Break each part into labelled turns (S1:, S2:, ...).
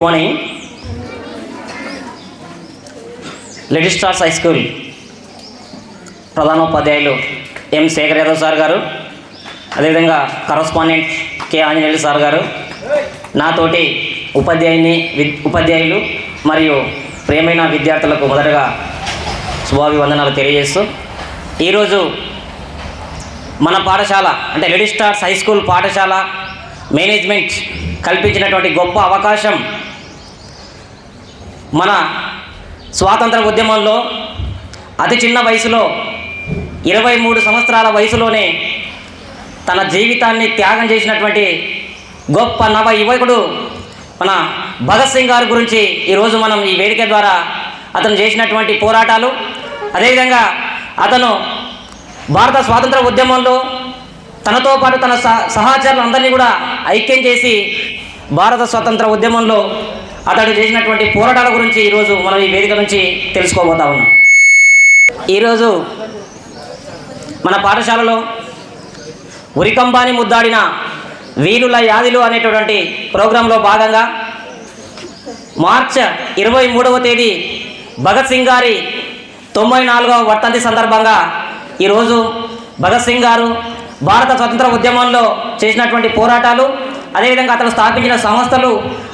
S1: Morning little stars high school ప్రధానోపాధ్యాయులు M. Shekhar Yadav sir గారు అదేవిధంగా కరస్పాండెంట్ కె. ఆంజనేయులు సార్ గారు. నాతోటి ఉపాధ్యాయుని వి- ఉపాధ్యాయులు మరియు ప్రేమైన విద్యార్థులకు మొదటగా శుభాభివందనాలు తెలియజేస్తూ ఈరోజు మన పాఠశాల అంటే లిటిల్ స్టార్స్ హై స్కూల్ పాఠశాల మేనేజ్మెంట్ కల్పించినటువంటి గొప్ప అవకాశం మన స్వాతంత్ర ఉద్యమంలో అతి చిన్న వయసులో ఇరవై మూడు సంవత్సరాల వయసులోనే తన జీవితాన్ని త్యాగం చేసినటువంటి గొప్ప నవ యువకుడు మన భగత్ సింగ్ గారి గురించి ఈరోజు మనం ఈ వేదిక ద్వారా అతను చేసినటువంటి పోరాటాలు. అదేవిధంగా అతను భారత స్వాతంత్ర ఉద్యమంలో తనతో పాటు తన సహ సహచరులందరినీ కూడా ఐక్యం చేసి భారత స్వాతంత్ర ఉద్యమంలో అతడు చేసినటువంటి పోరాటాల గురించి ఈరోజు మనం ఈ వేదిక నుంచి తెలుసుకోబోతా ఉన్నాం. ఈరోజు మన పాఠశాలలో ఉరికంబాని ముద్దాడిన వీరుల యాదిలు అనేటటువంటి ప్రోగ్రాంలో భాగంగా మార్చ్ ఇరవై మూడవ తేదీ భగత్ సింగ్ గారి తొంభై నాలుగవ వర్తంతి సందర్భంగా ఈరోజు భగత్ సింగ్ గారు భారత స్వతంత్ర ఉద్యమంలో చేసినటువంటి పోరాటాలు అదేవిధంగా అతను స్థాపించిన సంస్థలు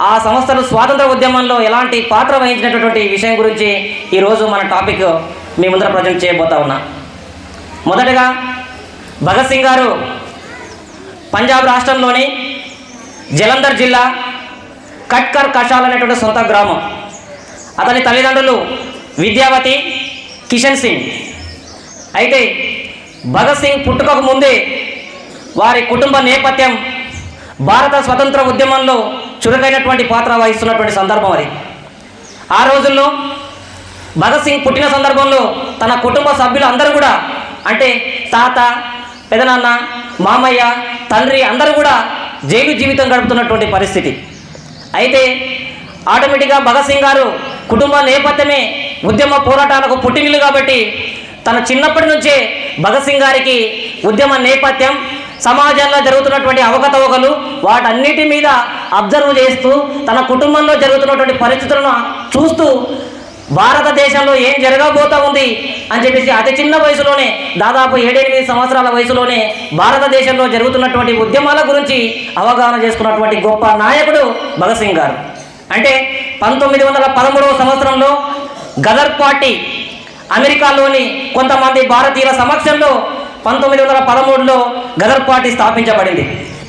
S1: ఆ సంస్థలు స్వాతంత్ర ఉద్యమంలో ఎలాంటి పాత్ర వహించినటువంటి విషయం గురించి ఈరోజు మన టాపిక్ మీ ముందర ప్రజెంట్ చేయబోతా ఉన్నా. మొదటగా భగత్ సింగ్ గారు పంజాబ్ రాష్ట్రంలోని జలంధర్ జిల్లా కట్కర్ కషాల్ అనేటువంటి సొంత గ్రామం. అతని తల్లిదండ్రులు విద్యావతి కిషన్ సింగ్. అయితే భగత్ సింగ్ పుట్టుకకు ముందే వారి కుటుంబ నేపథ్యం భారత స్వతంత్ర ఉద్యమంలో చురుకైనటువంటి పాత్ర వహిస్తున్నటువంటి సందర్భం అది. ఆ రోజుల్లో భగత్ సింగ్ పుట్టిన సందర్భంలో తన కుటుంబ సభ్యులు అందరూ కూడా అంటే తాత పెదనాన్న మామయ్య తండ్రి అందరూ కూడా జైలు జీవితం గడుపుతున్నటువంటి పరిస్థితి. అయితే ఆటోమేటిక్గా భగత్ సింగ్ గారు కుటుంబ నేపథ్యమే ఉద్యమ పోరాటాలకు పుట్టినిల్లు కాబట్టి తన చిన్నప్పటి నుంచే భగత్ సింగ్ గారికి ఉద్యమ నేపథ్యం సమాజంలో జరుగుతున్నటువంటి అవకతవకలు వాటన్నిటి మీద అబ్జర్వ్ చేస్తూ తన కుటుంబంలో జరుగుతున్నటువంటి పరిస్థితులను చూస్తూ భారతదేశంలో ఏం జరగబోతా ఉంది అని చెప్పేసి అతి చిన్న వయసులోనే దాదాపు ఏడెనిమిది సంవత్సరాల వయసులోనే భారతదేశంలో జరుగుతున్నటువంటి ఉద్యమాల గురించి అవగాహన చేసుకున్నటువంటి గొప్ప నాయకుడు భగత్ సింగ్ గారు. అంటే పంతొమ్మిది వందల పదమూడవ సంవత్సరంలో గదర్ పార్టీ అమెరికాలోని కొంతమంది భారతీయుల సమక్షంలో పంతొమ్మిది వందల పదమూడులో గదర్ పార్టీ స్థాపించబడింది.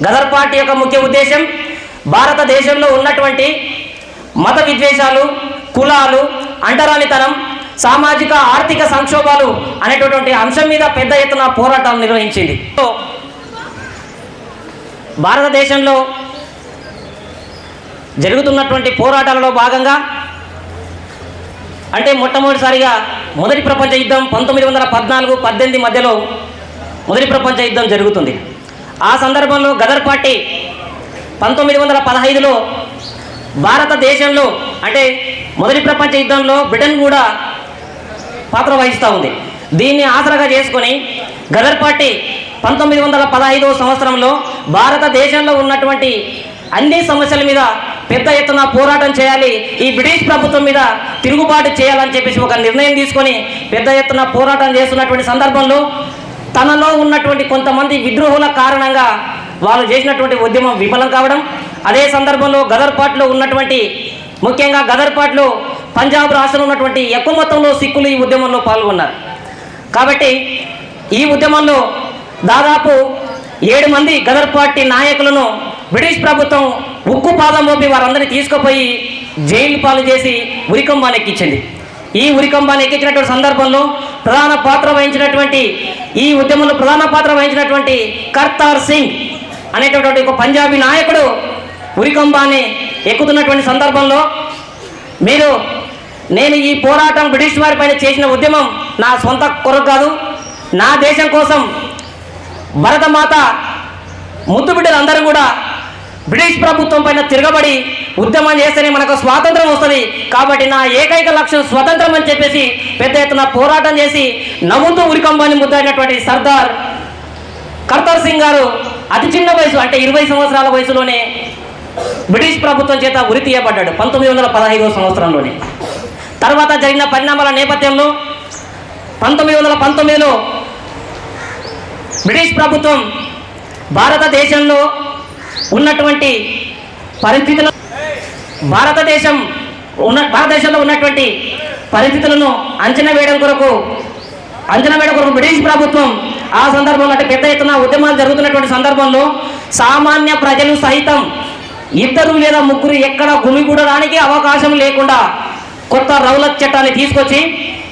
S1: గదర్ పార్టీ యొక్క ముఖ్య ఉద్దేశం భారతదేశంలో ఉన్నటువంటి మత విద్వేషాలు కులాలు అంటరానితనం సామాజిక ఆర్థిక సంక్షోభాలు అనేటటువంటి అంశం మీద పెద్ద ఎత్తున పోరాటాలు నిర్వహించింది. భారతదేశంలో జరుగుతున్నటువంటి పోరాటాలలో భాగంగా అంటే మొట్టమొదటిసారిగా మొదటి ప్రపంచ యుద్ధం పంతొమ్మిది వందల పద్నాలుగు పద్దెనిమిది మధ్యలో మొదటి ప్రపంచ యుద్ధం జరుగుతుంది. ఆ సందర్భంలో గదర్ పార్టీ పంతొమ్మిది వందల పదహైదులో భారతదేశంలో అంటే మొదటి ప్రపంచ యుద్ధంలో బ్రిటన్ కూడా పాత్ర వహిస్తూ ఉంది. దీన్ని ఆసరాగా చేసుకొని గదర్ పార్టీ పంతొమ్మిది వందల పదహైదవ సంవత్సరంలో భారతదేశంలో ఉన్నటువంటి అన్ని సమస్యల మీద పెద్ద ఎత్తున పోరాటం చేయాలి ఈ బ్రిటిష్ ప్రభుత్వం మీద తిరుగుబాటు చేయాలని చెప్పేసి ఒక నిర్ణయం తీసుకొని పెద్ద ఎత్తున పోరాటం చేస్తున్నటువంటి సందర్భంలో తనలో ఉన్నటువంటి కొంతమంది విద్రోహుల కారణంగా వాళ్ళు చేసినటువంటి ఉద్యమం విఫలం కావడం అదే సందర్భంలో గదర్ పార్టీలో ఉన్నటువంటి ముఖ్యంగా గదర్ పంజాబ్ రాష్ట్రంలో ఉన్నటువంటి ఎక్కువ మొత్తంలో సిక్కులు ఈ ఉద్యమంలో పాల్గొన్నారు. కాబట్టి ఈ ఉద్యమంలో దాదాపు ఏడు మంది గదర్ పార్టీ నాయకులను బ్రిటిష్ ప్రభుత్వం ఉక్కు పాదం మోపి వారందరినీ తీసుకుపోయి జైలు పాలు చేసి ఉరికం మానెక్కించింది ఈ ఉరికంబాన్ని ఎక్కించినటువంటి సందర్భంలో ప్రధాన పాత్ర వహించినటువంటి ఈ ఉద్యమంలో ప్రధాన పాత్ర వహించినటువంటి కర్తార్ సింగ్ అనేటటువంటి ఒక పంజాబీ నాయకుడు ఉరికంబాన్ని ఎక్కుతున్నటువంటి సందర్భంలో మీరు నేను ఈ పోరాటం బ్రిటిష్ వారి పైన చేసిన ఉద్యమం నా సొంత కొరకు కాదు. నా దేశం కోసం భరతమాత ముద్దు బిడ్డలందరూ కూడా బ్రిటిష్ ప్రభుత్వం పైన తిరగబడి ఉద్యమం చేస్తేనే మనకు స్వాతంత్రం వస్తుంది. కాబట్టి నా ఏకైక లక్ష్యం స్వతంత్రం అని చెప్పేసి పెద్ద ఎత్తున పోరాటం చేసి నవ్వుతూ ఉరికంబాన్ని ముద్దైనటువంటి సర్దార్ కర్తార్ సింగ్ గారు అతి చిన్న వయసు అంటే ఇరవై సంవత్సరాల వయసులోనే బ్రిటిష్ ప్రభుత్వం చేత ఉరి తీయబడ్డాడు పంతొమ్మిది వందల పదహైదవ సంవత్సరంలోనే. తర్వాత జరిగిన పరిణామాల నేపథ్యంలో పంతొమ్మిది వందల పంతొమ్మిదిలో బ్రిటిష్ ప్రభుత్వం భారతదేశంలో ఉన్నటువంటి పరిస్థితుల భారతదేశం ఉన్న భారతదేశంలో ఉన్నటువంటి పరిస్థితులను అంచనా వేయడం కొరకు అంచనా వేయడం కొరకు బ్రిటిష్ ప్రభుత్వం ఆ సందర్భంలో అంటే పెద్ద ఎత్తున ఉద్యమాలు జరుగుతున్నటువంటి సందర్భంలో సామాన్య ప్రజలు సహితం ఇద్దరు లేదా ముగ్గురు ఎక్కడ గుమిగూడడానికి అవకాశం లేకుండా కొత్త రౌలత్ చట్టాన్ని తీసుకొచ్చి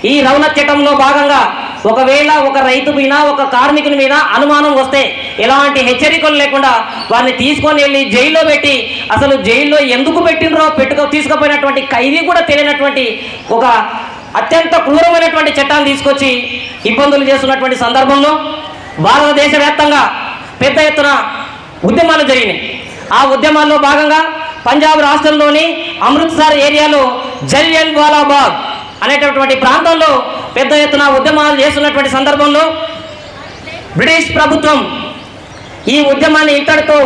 S1: ఈ రౌలత్ చట్టంలో భాగంగా ఒకవేళ ఒక రైతు మీద ఒక కార్మికుని మీద అనుమానం వస్తే ఎలాంటి హెచ్చరికలు లేకుండా వారిని తీసుకొని వెళ్ళి జైల్లో పెట్టి అసలు జైల్లో ఎందుకు పెట్టినరో పెట్టుకో తీసుకుపోయినటువంటి ఖైదీ కూడా తెలియనటువంటి ఒక అత్యంత క్రూరమైనటువంటి చట్టాన్ని తీసుకొచ్చి ఇబ్బందులు చేస్తున్నటువంటి సందర్భంలో భారతదేశ వ్యాప్తంగా పెద్ద ఎత్తున ఉద్యమాలు జరిగినాయి. ఆ ఉద్యమాల్లో భాగంగా పంజాబ్ రాష్ట్రంలోని అమృత్సర్ ఏరియాలో జలియన్ వాలాబాగ్ అనేటటువంటి ప్రాంతంలో పెద్ద ఎత్తున ఉద్యమాలు చేస్తున్నటువంటి సందర్భంలో బ్రిటిష్ ప్రభుత్వం ఈ ఉద్యమాన్ని ఇంతటితో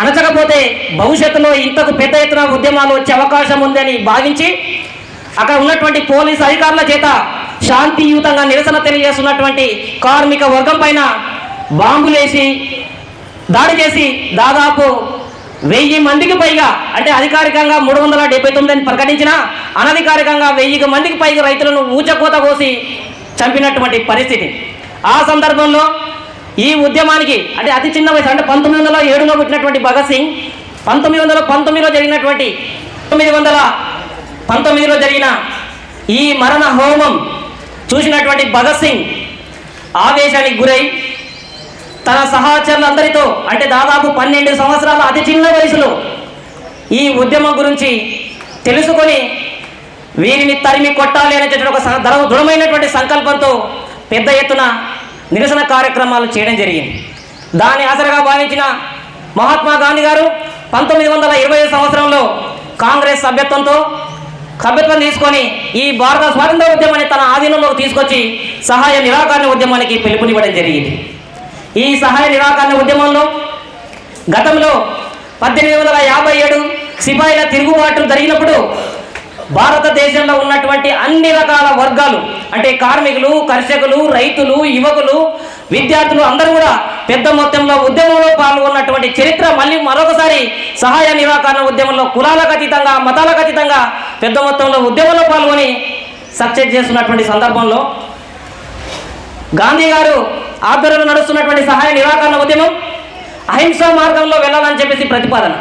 S1: అణచకపోతే భవిష్యత్తులో ఇంతకు పెద్ద ఎత్తున ఉద్యమాలు వచ్చే అవకాశం ఉందని భావించి అక్కడ ఉన్నటువంటి పోలీసు అధికారుల చేత శాంతియుతంగా నిరసన తెలియజేస్తున్నటువంటి కార్మిక వర్గం పైన బాంబులేసి దాడి చేసి దాదాపు వెయ్యి మందికి పైగా అంటే అధికారికంగా మూడు వందల డెబ్బై తొమ్మిది అని ప్రకటించిన అనధికారికంగా వెయ్యి మందికి పైగా రైతులను ఊచకోత కోసి చంపినటువంటి పరిస్థితి. ఆ సందర్భంలో ఈ ఉద్యమానికి అంటే అతి చిన్న వయసు అంటే పంతొమ్మిది వందల ఏడులో పుట్టినటువంటి భగత్ సింగ్ పంతొమ్మిది వందల పంతొమ్మిదిలో జరిగినటువంటి తొమ్మిది వందల పంతొమ్మిదిలో జరిగిన ఈ మరణ హోమం చూసినటువంటి భగత్ సింగ్ ఆవేశానికి గురై తన సహచరులందరితో అంటే దాదాపు పన్నెండు సంవత్సరాల అతి చిన్న వయసులో ఈ ఉద్యమం గురించి తెలుసుకొని వీరిని తరిమి కొట్టాలి అనేటటువంటి ఒక స- దృఢమైనటువంటి సంకల్పంతో పెద్ద ఎత్తున నిరసన కార్యక్రమాలు చేయడం జరిగింది. దాని ఆసరగా భావించిన మహాత్మా గాంధీ గారు పంతొమ్మిది వందల ఇరవై సంవత్సరంలో కాంగ్రెస్ సభ్యత్వంతో సభ్యత్వం తీసుకొని ఈ భారత స్వాతంత్ర ఉద్యమాన్ని తన ఆధీనంలోకి తీసుకొచ్చి సహాయ నిరాకరణ ఉద్యమానికి పిలుపునివ్వడం జరిగింది. ఈ సహాయ నిరాకరణ ఉద్యమంలో గతంలో పద్దెనిమిది వందల యాభై ఏడు సిపాయిల తిరుగుబాటు జరిగినప్పుడు భారతదేశంలో ఉన్నటువంటి అన్ని రకాల వర్గాలు అంటే కార్మికులు కర్షకులు రైతులు యువకులు విద్యార్థులు అందరూ కూడా పెద్ద మొత్తంలో ఉద్యమంలో పాల్గొన్నటువంటి చరిత్ర మళ్ళీ మరొకసారి సహాయ నిరాకరణ ఉద్యమంలో కులాలకు అతీతంగా మతాలకు అతీతంగా పెద్ద మొత్తంలో ఉద్యమంలో పాల్గొని సక్సెస్ చేస్తున్నటువంటి సందర్భంలో గాంధీ గారు ఆధ్వర్యంలో నడుస్తున్నటువంటి సహాయ నిరాకరణ ఉద్యమం అహింసా మార్గంలో వెళ్ళాలని చెప్పేసి ప్రతిపాదన.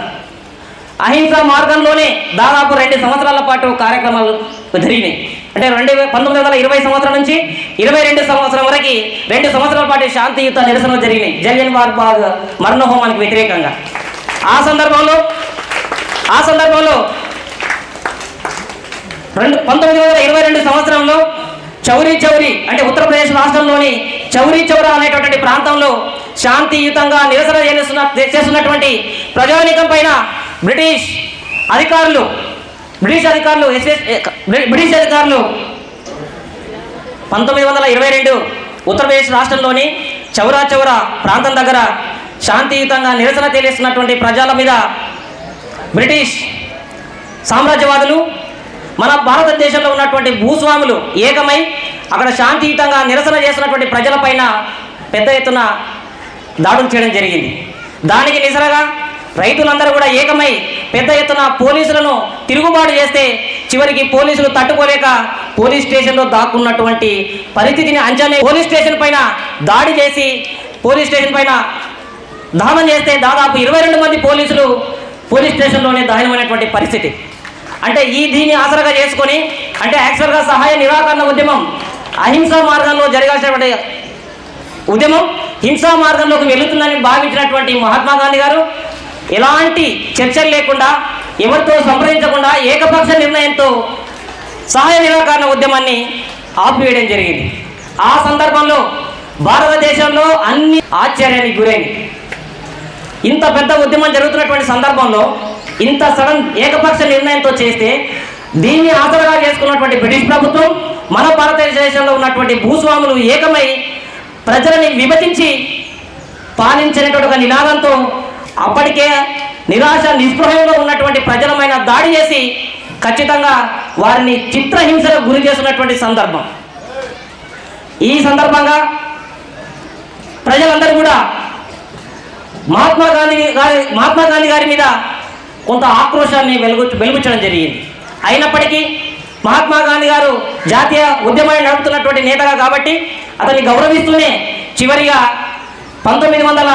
S1: అహింసా మార్గంలోనే దాదాపు రెండు సంవత్సరాల పాటు కార్యక్రమాలు జరిగినాయి. అంటే రెండు పంతొమ్మిది వందల ఇరవై సంవత్సరం నుంచి ఇరవై రెండు సంవత్సరం వరకు రెండు సంవత్సరాల పాటు శాంతియుత నిరసనలు జరిగినాయి. జలియన్ వార్ బాగ్ మరణహోమానికి వ్యతిరేకంగా. ఆ సందర్భంలో ఆ సందర్భంలో రెండు పంతొమ్మిది వందల ఇరవై రెండు సంవత్సరంలో చౌరీ చౌరీ అంటే ఉత్తరప్రదేశ్ రాష్ట్రంలోని చౌరీ చౌరా అనేటటువంటి ప్రాంతంలో శాంతియుతంగా నిరసన చేస్తున్న చేస్తున్నటువంటి ప్రజానీకం పైన బ్రిటిష్ అధికారులు బ్రిటిష్ అధికారులు ఎస్ఎస్ బ్రిటిష్ అధికారులు పంతొమ్మిది వందల ఇరవై రెండు ఉత్తరప్రదేశ్ రాష్ట్రంలోని చౌరా చౌరా ప్రాంతం దగ్గర శాంతియుతంగా నిరసన తెలియస్తున్నటువంటి ప్రజల మీద బ్రిటిష్ సామ్రాజ్యవాదులు మన భారతదేశంలో ఉన్నటువంటి భూస్వాములు ఏకమై అక్కడ శాంతియుతంగా నిరసన చేసినటువంటి ప్రజలపైన పెద్ద ఎత్తున దాడులు చేయడం జరిగింది. దానికి నిసరగా రైతులందరూ కూడా ఏకమై పెద్ద ఎత్తున పోలీసులను తిరుగుబాటు చేస్తే చివరికి పోలీసులు తట్టుకోలేక పోలీస్ స్టేషన్లో దాక్కున్నటువంటి పరిస్థితిని అంచనా పోలీస్ స్టేషన్ పైన దాడి చేసి పోలీస్ స్టేషన్ పైన దహనం చేస్తే దాదాపు ఇరవై రెండు మంది పోలీసులు పోలీస్ స్టేషన్లోనే దహనమైనటువంటి పరిస్థితి. అంటే ఈ దీన్ని ఆసరాగా చేసుకొని అంటే యాక్చువల్గా సహాయ నిరాకరణ ఉద్యమం అహింసా మార్గంలో జరగాల్సినటువంటి ఉద్యమం హింసా మార్గంలోకి వెళుతుందని భావించినటువంటి మహాత్మా గాంధీ గారు ఎలాంటి చర్చలు లేకుండా ఎవరితో సంప్రదించకుండా ఏకపక్ష నిర్ణయంతో సహాయ నిరాకరణ ఉద్యమాన్ని ఆపివేయడం జరిగింది. ఆ సందర్భంలో భారతదేశంలో అన్ని ఆశ్చర్యానికి గురైంది. ఇంత పెద్ద ఉద్యమం జరుగుతున్నటువంటి సందర్భంలో ఇంత సడన్ ఏకపక్ష నిర్ణయంతో చేస్తే దీన్ని ఆసరగా చేసుకున్నటువంటి బ్రిటిష్ ప్రభుత్వం మన భారతదేశంలో ఉన్నటువంటి భూస్వాములు ఏకమై ప్రజలని విభజించి పాలించినటువంటి ఒక నినాదంతో అప్పటికే నిరాశ నిస్పృహంలో ఉన్నటువంటి ప్రజలమైన దాడి చేసి ఖచ్చితంగా వారిని చిత్రహింసలకు గురి చేస్తున్నటువంటి సందర్భం. ఈ సందర్భంగా ప్రజలందరూ కూడా మహాత్మా గాంధీ గారి మహాత్మా గాంధీ గారి మీద కొంత ఆక్రోశాన్ని వెలుగు వెలుగుచ్చడం జరిగింది. అయినప్పటికీ మహాత్మా గాంధీ గారు జాతీయ ఉద్యమాన్ని నడుపుతున్నటువంటి నేతగా కాబట్టి అతన్ని గౌరవిస్తూనే చివరిగా పంతొమ్మిది వందల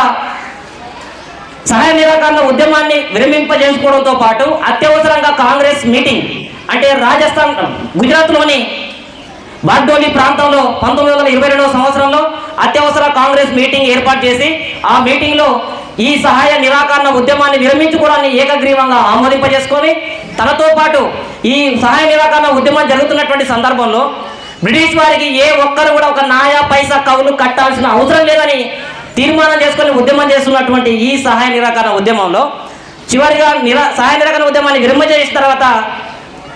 S1: సహాయ నిరాకరణ ఉద్యమాన్ని విరమింపజేసుకోవడంతో పాటు అత్యవసరంగా కాంగ్రెస్ మీటింగ్ అంటే రాజస్థాన్ గుజరాత్లోని బార్డోలి ప్రాంతంలో పంతొమ్మిది వందల ఇరవై రెండవ సంవత్సరంలో అత్యవసర కాంగ్రెస్ మీటింగ్ ఏర్పాటు చేసి ఆ మీటింగ్లో ఈ సహాయ నిరాకరణ ఉద్యమాన్ని విరమించుకోవడాన్ని ఏకగ్రీవంగా ఆమోదింపజేసుకొని తనతో పాటు ఈ సహాయ నిరాకరణ ఉద్యమం జరుగుతున్నటువంటి సందర్భంలో బ్రిటిష్ వారికి ఏ ఒక్కరు కూడా ఒక నాయా పైసా కవులు కట్టాల్సిన అవసరం లేదని తీర్మానం చేసుకొని ఉద్యమం చేస్తున్నటువంటి ఈ సహాయ నిరాకరణ ఉద్యమంలో చివరిగా నిరా సహాయ నిరాకరణ ఉద్యమాన్ని విరమించేసిన తర్వాత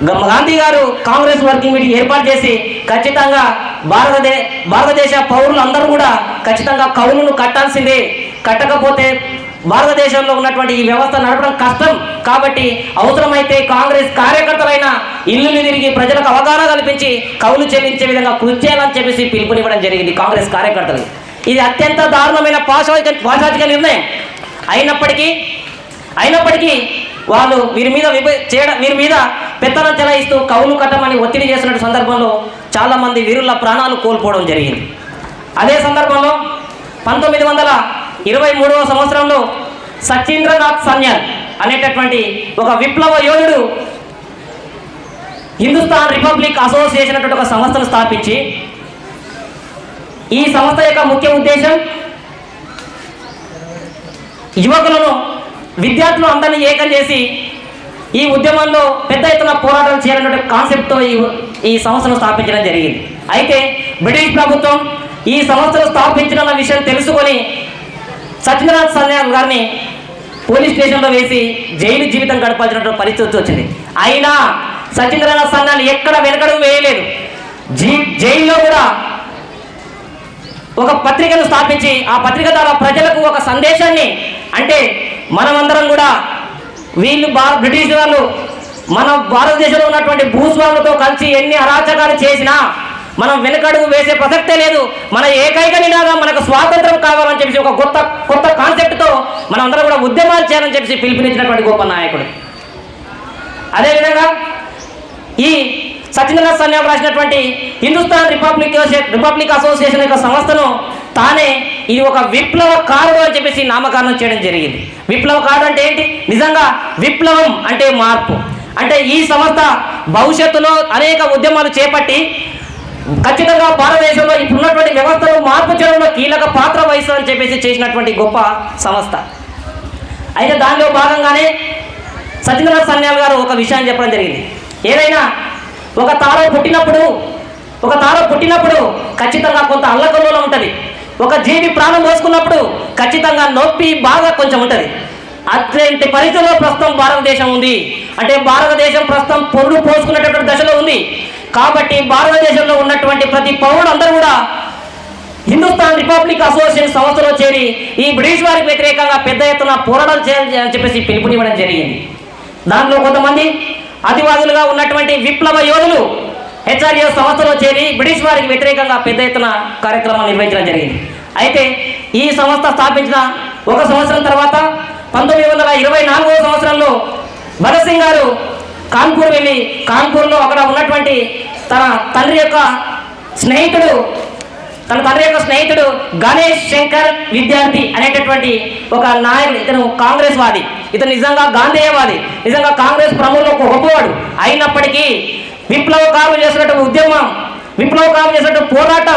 S1: గ- గాంధీ గారు కాంగ్రెస్ వర్కింగ్ మీటింగ్ ఏర్పాటు చేసి ఖచ్చితంగా భారతదే భారతదేశ పౌరులు అందరూ కూడా ఖచ్చితంగా కవులను కట్టాల్సిందే కట్టకపోతే భారతదేశంలో ఉన్నటువంటి ఈ వ్యవస్థ నడపడం కష్టం. కాబట్టి అవసరమైతే కాంగ్రెస్ కార్యకర్తలైన ఇల్లుని తిరిగి ప్రజలకు అవగాహన కల్పించి కవులు చెల్లించే విధంగా కృషి చేయాలని చెప్పేసి పిలుపునివ్వడం జరిగింది కాంగ్రెస్ కార్యకర్తలు. ఇది అత్యంత దారుణమైన పాశాచిక పాశాచిక నిర్ణయం. అయినప్పటికీ అయినప్పటికీ వాళ్ళు వీరి మీద విభ చేయడం వీరి మీద పెత్తనం చెలాయిస్తూ కవులు కట్టమని ఒత్తిడి చేస్తున్న సందర్భంలో చాలామంది వీరుల ప్రాణాలు కోల్పోవడం జరిగింది. అదే సందర్భంలో పంతొమ్మిది వందల ఇరవై మూడవ సంవత్సరంలో సచీంద్రనాథ్ సన్యాల్ అనేటటువంటి ఒక విప్లవ యోధుడు హిందుస్థాన్ రిపబ్లిక్ అసోసియేషన్ అనేటువంటి ఒక సంస్థను స్థాపించి ఈ సంస్థ యొక్క ముఖ్య ఉద్దేశం యువకులను విద్యార్థులు అందరినీ ఏకం చేసి ఈ ఉద్యమంలో పెద్ద ఎత్తున పోరాటం చేయాలనే కాన్సెప్ట్తో ఈ ఈ సంస్థను స్థాపించడం జరిగింది. అయితే బ్రిటిష్ ప్రభుత్వం ఈ సంస్థను స్థాపించిన విషయం తెలుసుకొని సత్యనారాయణ సన్యాల్ గారిని పోలీస్ స్టేషన్లో వేసి జైలు జీవితం గడపాల్సినటువంటి పరిస్థితి వచ్చింది. అయినా సత్యనారాయణ సన్యాల్ ఎక్కడ వెనకడుగు వేయలేదు. జీ జైల్లో కూడా ఒక పత్రికను స్థాపించి ఆ పత్రిక ద్వారా ప్రజలకు ఒక సందేశాన్ని అంటే మనమందరం కూడా వీళ్ళు బా బ్రిటిష్ వాళ్ళు మన భారతదేశంలో ఉన్నటువంటి భూస్వాములతో కలిసి ఎన్ని అరాచకాలు చేసినా మనం వెనకడుగు వేసే ప్రసక్తే లేదు. మన ఏకైక నినాదం మనకు స్వాతంత్రం కావాలని చెప్పేసి ఒక కొత్త కొత్త కాన్సెప్ట్తో మనం అందరం కూడా ఉద్యమాలు చేయాలని చెప్పేసి పిలుపునిచ్చినటువంటి గొప్ప నాయకుడు. అదేవిధంగా ఈ సత్యనారాయణ సన్యాలు రాసినటువంటి హిందుస్థాన్ రిపబ్లిక్ రిపబ్లిక్ అసోసియేషన్ యొక్క సంస్థను తానే ఇది ఒక విప్లవ కారుడు అని చెప్పేసి నామకరణం చేయడం జరిగింది. విప్లవకారుడు అంటే ఏంటి? నిజంగా విప్లవం అంటే మార్పు. అంటే ఈ సంస్థ భవిష్యత్తులో అనేక ఉద్యమాలు చేపట్టి ఖచ్చితంగా భారతదేశంలో ఇప్పుడున్నటువంటి వ్యవస్థలో మార్పు చేయడంలో కీలక పాత్ర వహిస్తుందని చెప్పేసి చేసినటువంటి గొప్ప సంస్థ. అయితే దానిలో భాగంగానే సత్యనారాయణ సన్యాల్ గారు ఒక విషయాన్ని చెప్పడం జరిగింది. ఏదైనా ఒక తార పుట్టినప్పుడు ఒక తార పుట్టినప్పుడు ఖచ్చితంగా కొంత అల్లకల్లోలం ఉంటుంది. ఒక జీవి ప్రాణం పోసుకున్నప్పుడు ఖచ్చితంగా నొప్పి బాగా కొంచెం ఉంటుంది. అట్లాంటి పరిస్థితుల్లో ప్రస్తుతం భారతదేశం ఉంది. అంటే భారతదేశం ప్రస్తుతం పొరుడు పోసుకునేటటువంటి దశలో ఉంది. కాబట్టి భారతదేశంలో ఉన్నటువంటి ప్రతి పౌరుడు అందరూ కూడా హిందుస్థాన్ రిపబ్లిక్ అసోసియేషన్ సంస్థలో చేరి ఈ బ్రిటిష్ వారికి వ్యతిరేకంగా పెద్ద ఎత్తున పోరాటం చేయాలని అని చెప్పేసి పిలుపునివ్వడం జరిగింది. దానిలో కొంతమంది అతివాదులుగా ఉన్నటువంటి విప్లవ యోధులు హెచ్ఆర్ఏ సంస్థలో చేరి బ్రిటిష్ వారికి వ్యతిరేకంగా పెద్ద ఎత్తున కార్యక్రమాలు నిర్వహించడం జరిగింది. అయితే ఈ సంస్థ స్థాపించిన ఒక సంవత్సరం తర్వాత పంతొమ్మిది వందల ఇరవై నాలుగవ సంవత్సరంలో భగత్ సింగ్ గారు కాన్పూర్ వెళ్ళి కాన్పూర్లో అక్కడ ఉన్నటువంటి తన తండ్రి యొక్క స్నేహితుడు తన తండ్రి యొక్క స్నేహితుడు గణేష్ శంకర్ విద్యార్థి అనేటటువంటి ఒక నాయకుడు. ఇతను కాంగ్రెస్ వాది ఇతను నిజంగా గాంధేయవాది. నిజంగా కాంగ్రెస్ ప్రముఖులు ఒక గొప్పవాడు. అయినప్పటికీ విప్లవకారులు చేసినటువంటి ఉద్యమం విప్లవకారులు చేసినటువంటి పోరాటం